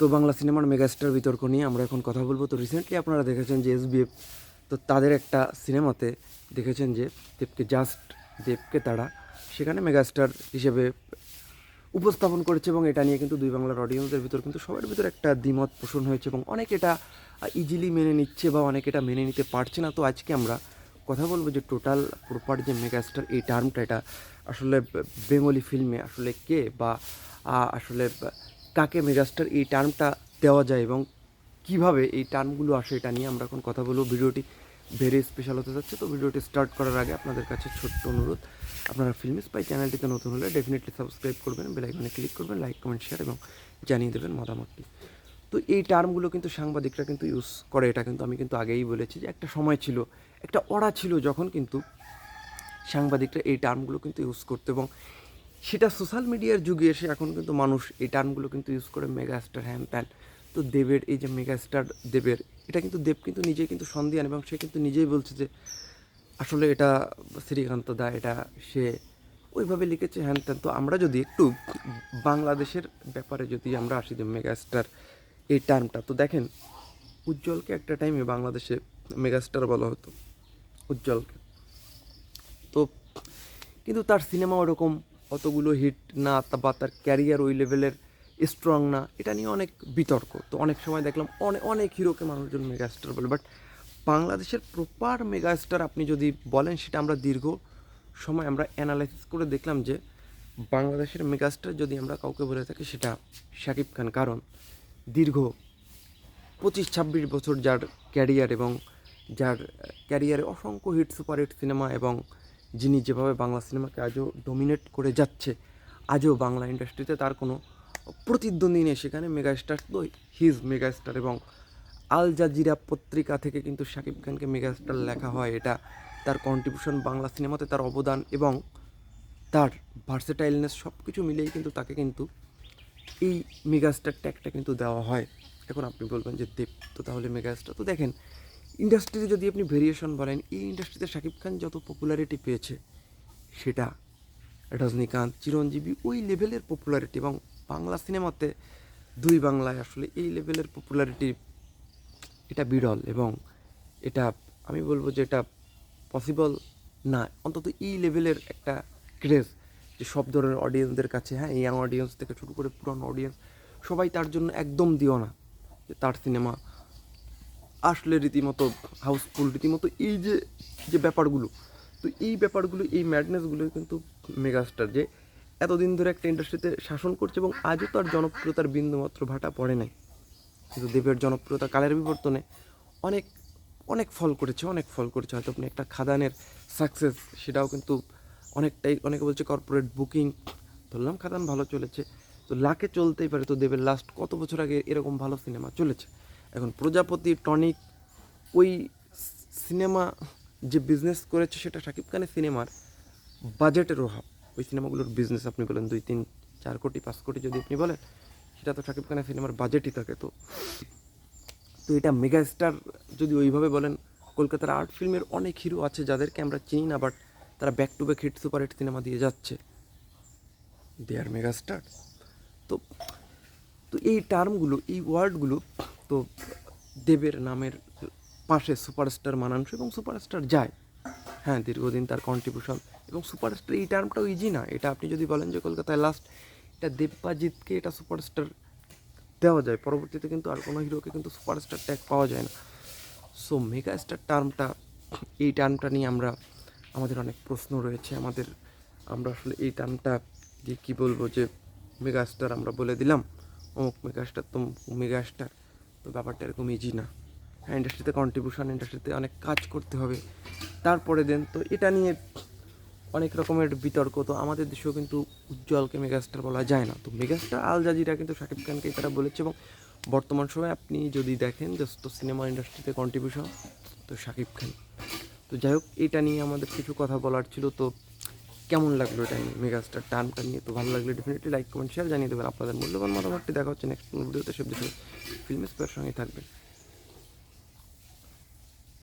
তো বাংলা সিনেমার মেগাস্টার বিতর্ক নিয়ে আমরা এখন কথা বলব। তো রিসেন্টলি আপনারা দেখেছেন যে এসবিএফ তো তাদের একটা সিনেমাতে দেখেছেন যে দেবকে জাস্ট দেবকে তারা সেখানে মেগাস্টার হিসেবে উপস্থাপন করেছে এবং এটা নিয়ে কিন্তু দুই বাংলার অডিয়েন্সদের ভিতর কিন্তু সবার ভিতর একটা দ্বিমত পোষণ হয়েছে এবং অনেক এটা ইজিলি মেনে নিচ্ছে বা অনেক এটা মেনে নিতে পারছে না। তো আজকে আমরা কথা বলব যে টোটাল প্রপার যে মেগাস্টার, এই টার্মটা এটা আসলে বেঙ্গলি ফিল্মে আসলে কে বা আসলে কাকে মেগাস্টার এই টার্মটা দেওয়া যায় এবং কীভাবে এই টার্মগুলো আসে এটা নিয়ে আমরা এখন কথা বলব। ভিডিওটি ভেরি স্পেশাল হতে যাচ্ছে, তো ভিডিওটি স্টার্ট করার আগে আপনাদের কাছে ছোট্ট অনুরোধ, আপনারা ফিল্ম স্পাই চ্যানেলটিতে নতুন হলে ডেফিনেটলি সাবস্ক্রাইব করবেন বেল আইকনে ক্লিক করবেন লাইক কমেন্ট শেয়ার এবং জানিয়ে দেবেন মতামতটি তো এই টার্মগুলো কিন্তু সাংবাদিকরা কিন্তু ইউজ করে, এটা কিন্তু আমি কিন্তু আগেই বলেছি যে একটা সময় ছিল, একটা অড়া ছিল যখন কিন্তু সাংবাদিকরা এই টার্মগুলো কিন্তু ইউজ করতো এবং সেটা সোশ্যাল মিডিয়ার যুগে এসে এখন কিন্তু মানুষ এই টার্মগুলো কিন্তু ইউজ করে মেগাস্টার হ্যান ত্যান তো দেবের এই যে মেগাস্টার দেবের, এটা কিন্তু দেব কিন্তু নিজেই কিন্তু সন্ধিয়ান এবং সে কিন্তু নিজেই বলছে যে, আসলে এটা শ্রীকান্ত দা, এটা সে ওইভাবে লিখেছে হ্যান ত্যান তো আমরা যদি একটু বাংলাদেশের ব্যাপারে যদি আমরা আসি যে মেগাস্টার এই টার্মটা তো দেখেন উজ্জ্বলকে একটা টাইমে বাংলাদেশে মেগাস্টার বলা হতো, উজ্জ্বলকে। তো কিন্তু তার সিনেমা ওরকম অতগুলো হিট না বা তার ক্যারিয়ার ওই লেভেলের স্ট্রং না, এটা নিয়ে অনেক বিতর্ক। তো অনেক সময় দেখলাম অনেক অনেক হিরোকে মানুষজন মেগাস্টার বলে। বাট বাংলাদেশের প্রপার মেগাস্টার আপনি যদি বলেন, সেটা আমরা দীর্ঘ সময় আমরা অ্যানালাইসিস করে দেখলাম যে, বাংলাদেশের মেগাস্টার যদি আমরা কাউকে বলে থাকি, সেটা শাকিব খান। কারণ দীর্ঘ পঁচিশ, ছাব্বিশ বছর যার ক্যারিয়ার এবং যার ক্যারিয়ারে অসংখ্য হিট সুপার হিট সিনেমা এবং যিনি যেভাবে বাংলা সিনেমাকে আজও ডোমিনেট করে যাচ্ছে, আজও বাংলা ইন্ডাস্ট্রিতে তার কোনো প্রতিদ্বন্দ্বী নেই। সেখানে মেগাস্টার তো হিজ মেগাস্টার এবং আল জাজিরা পত্রিকা থেকে কিন্তু শাকিব খানকে মেগাস্টার লেখা হয়। এটা তার কন্ট্রিবিউশন বাংলা সিনেমাতে তার অবদান এবং তার ভার্সেটাইলনেস সব কিছু মিলেই কিন্তু তাকে কিন্তু এই মেগাস্টার ট্যাগটা কিন্তু দেওয়া হয়। এখন আপনি বলবেন যে দেব, তো তাহলে মেগাস্টার তো দেখেন ইন্ডাস্ট্রিতে যদি আপনি ভেরিয়েশন বলেন, এই ইন্ডাস্ট্রিতে শাকিব খান যত পপুলারিটি পেয়েছে, সেটা রজনীকান্ত চিরঞ্জীবী, ওই লেভেলের পপুলারিটি এবং বাংলা সিনেমাতে দুই বাংলায় আসলে এই লেভেলের পপুলারিটি এটা বিরল এবং এটা আমি বলব যে এটা পসিবল না। অন্তত এই লেভেলের একটা ক্রেজ যে সব ধরনের অডিয়েন্সদের কাছে হ্যাঁ ইয়াং অডিয়েন্স থেকে শুরু করে পুরনো অডিয়েন্স সবাই তার জন্য একদম দিও না যে তার সিনেমা আসলে রীতিমতো হাউসফুল রীতিমতো এই যে যে ব্যাপারগুলো, তো এই ব্যাপারগুলো, এই ম্যাডনেসগুলো কিন্তু মেগাস্টার যে এতদিন ধরে একটা ইন্ডাস্ট্রিতে শাসন করছে এবং আজও তার জনপ্রিয়তার বিন্দুমাত্র ভাটা পড়ে নাই। কিন্তু দেবের জনপ্রিয়তা কালের বিবর্তনে অনেক অনেক ফল করেছে, অনেক ফল করেছে। হয়তো আপনি একটা খাদানের সাকসেস সেটাও কিন্তু অনেকটাই, অনেকে বলছে কর্পোরেট বুকিং ধরলাম খাদান ভালো চলেছে। তো লাখে চলতেই পারে, তো দেবের লাস্ট কত বছর আগে এরকম ভালো সিনেমা চলেছে? এখন প্রজাপতি, টনিক, ওই সিনেমা যে বিজনেস করেছে সেটা শাকিব খানের সিনেমার বাজেটের অভাব। ওই সিনেমাগুলোর বিজনেস আপনি বলেন দুই, তিন, চার কোটি, পাঁচ কোটি যদি আপনি বলেন, সেটা তো শাকিব খানের সিনেমার বাজেটই থাকে তো। তো এটা মেগা স্টার যদি ওইভাবে বলেন, কলকাতার আর্ট ফিল্মের অনেক হিরো আছে যাদেরকে আমরা চিনি না বাট তারা back to back hit super hit cinema দিয়ে যাচ্ছে। দে আর মেগা স্টার তো তো এই টার্মগুলো এই ওয়ার্ডগুলো তো দেবের নামের পাশে সুপারস্টার মানানসই এবং সুপারস্টার যায়। হ্যাঁ দীর্ঘদিন তার কন্ট্রিবিউশন এবং সুপারস্টার এই টার্মটাও ইজি না। এটা আপনি যদি বলেন যে কলকাতায় লাস্ট এটা দেববাজিৎকে এটা সুপারস্টার দেওয়া যায়, পরবর্তীতে কিন্তু আর কোনো হিরোকে কিন্তু সুপারস্টার ট্যাগ পাওয়া যায় না। সো মেগা স্টার টার্মটা এই টার্মটা নিয়ে আমরা, আমাদের অনেক প্রশ্ন রয়েছে। আমাদের, আমরা আসলে এই টার্মটা দিয়ে কী বলব যে মেগা স্টার আমরা বলে দিলাম। অমুক মেগা স্টার তো মেগা স্টার তো ব্যাপারটা এরকম ইজি না। হ্যাঁ ইন্ডাস্ট্রিতে কন্ট্রিবিউশন ইন্ডাস্ট্রিতে অনেক কাজ করতে হবে। তারপরে দেন, তো এটা নিয়ে অনেক রকমের বিতর্ক। তো আমাদের দেশেও কিন্তু উজ্জ্বলকে মেগাস্টার বলা যায় না। তো মেগাস্টার আল জাজিরা কিন্তু শাকিব খানকে তারা বলেছে এবং বর্তমান সময়ে আপনি যদি দেখেন জাস্ট সিনেমা ইন্ডাস্ট্রিতে কন্ট্রিবিউশন তো শাকিব খান। তো যাই হোক, এটা নিয়ে আমাদের কিছু কথা বলার ছিল। তো কেমন লাগল এটা নিয়ে? মেগাস্টার টার্মটা নিয়ে তো ভালো লাগলে ডেফিনেটলি লাইক কমেন্ট শেয়ার জানিয়ে দেবেন। আপনাদের মূল্যবান মতামতটি দেখা হচ্ছে নেক্সট ভিডিওতে। সব ফিল্ম স্পেয়ার সঙ্গে থাকবেন।